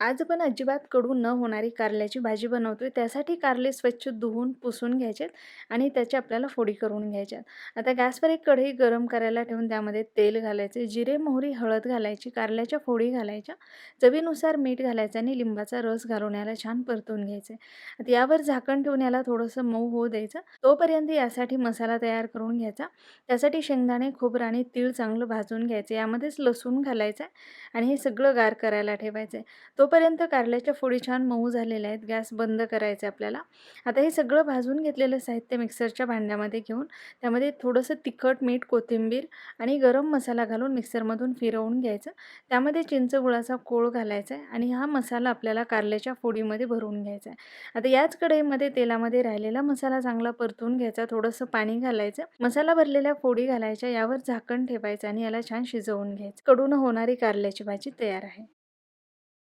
आज आपण अजिबात कडू न होणारी कारल्याची भाजी बनवतोय. त्यासाठी कारले स्वच्छ धुवून पुसून घ्यायचेत आणि त्याची आपल्याला फोडी करून घ्यायच्यात. आता गॅसवर एक कढई गरम करायला ठेवून त्यामध्ये तेल घालायचे जिरे मोहरी हळद घालायची कारल्याच्या फोडी घालायच्या चवीनुसार मीठ घालायचं आणि लिंबाचा रस घालून याला छान परतून घ्यायचे. आता यावर झाकण ठेवून याला थोडंसं मऊ होऊ द्यायचं. तोपर्यंत यासाठी मसाला तयार करून घ्यायचा. त्यासाठी शेंगदाणे खोबरं आणि तीळ चांगलं भाजून घ्यायचं. यामध्येच लसूण घालायचं आणि हे सगळं गार करायला ठेवायचं. आहे तोपर्यंत कारल्याच्या फोडी छान मऊ झालेल्या आहेत गॅस बंद करायचे आपल्याला. आता हे सगळं भाजून घेतलेलं साहित्य मिक्सरच्या भांड्यामध्ये घेऊन त्यामध्ये थोडंसं तिखट मीठ कोथिंबीर आणि गरम मसाला घालून मिक्सरमधून फिरवून घ्यायचं. त्यामध्ये चिंच गुळाचा कोळ घालायचा आहे आणि हा मसाला आपल्याला कारल्याच्या फोडीमध्ये भरून घ्यायचा आहे. आता याच कढईमध्ये तेलामध्ये राहिलेला मसाला चांगला परतून घ्यायचा थोडंसं पाणी घालायचं. मसाला भरलेल्या फोडी घालायच्या यावर झाकण ठेवायचं आणि याला छान शिजवून घ्यायचं. कडून होणारी कारल्याची भाजी तयार आहे.